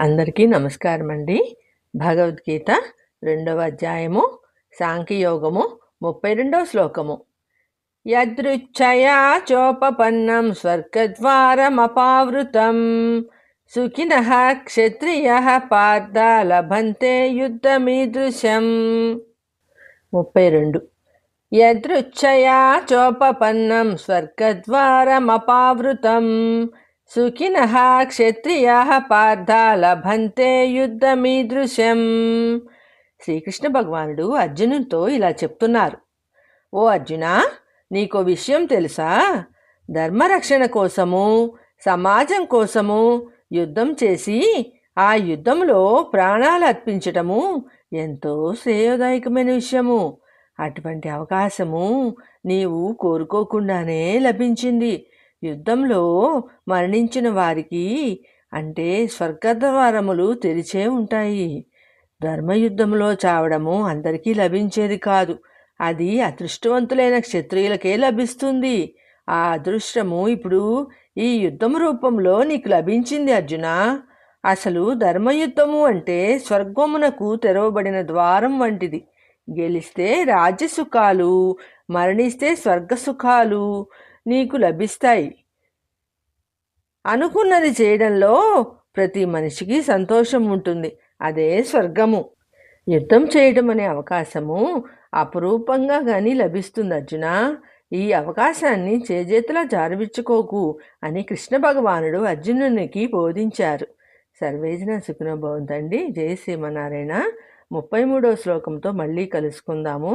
అందరికీ నమస్కారం అండి భగవద్గీత రెండవ అధ్యాయము సాంఖ్యయోగము ముప్పై రెండవ శ్లోకము. యదృచ్ఛయా చోపపన్నం స్వర్గద్వారమపావృతం. సుఖిన క్షత్రియ పార్థ లభంతే యుద్ధమీదృశం ముప్పై రెండు. యదృచ్ఛయా చోపపన్నం స్వర్గద్వారమపావృతం. సుఖిన క్షత్రియ పార్థ లభంతే యుద్ధమీదృశం శ్రీకృష్ణ భగవానుడు అర్జునుడితో ఇలా చెప్తున్నారు. ఓ అర్జున నీకో విషయం తెలుసా? ధర్మరక్షణ కోసము సమాజం కోసము యుద్ధం చేసి ఆ యుద్ధంలో ప్రాణాలు అర్పించటము ఎంతో శ్రేయోదాయకమైన విషయము. అటువంటి అవకాశము నీవు కోరుకోకుండానే లభించింది. యుద్ధంలో మరణించిన వారికి అంటే స్వర్గద్వారములు తెరిచే ఉంటాయి. ధర్మయుద్ధంలో చావడము అందరికీ లభించేది కాదు. అది అదృష్టవంతులైన క్షత్రియులకే లభిస్తుంది. ఆ అదృష్టము ఇప్పుడు ఈ యుద్ధం రూపంలో నీకు లభించింది అర్జున. అసలు ధర్మయుద్ధము అంటే స్వర్గమునకు తెరవబడిన ద్వారం వంటిది. గెలిస్తే రాజ్యసుఖాలు మరణిస్తే స్వర్గసుఖాలు నీకు లభిస్తాయి. అనుకున్నది చేయడంలో ప్రతి మనిషికి సంతోషం ఉంటుంది. అదే స్వర్గము. యుద్ధం చేయడం అనే అవకాశము అపురూపంగా కానీ లభిస్తుంది అర్జున. ఈ అవకాశాన్ని చేజేతులా జారవిచ్చుకోకు అని కృష్ణ భగవానుడు అర్జునునికి బోధించారు. సర్వేజన సుఖన భవంతండి జయ శ్రీమనారాయణ ముప్పై మూడవ శ్లోకంతో మళ్ళీ కలుసుకుందాము.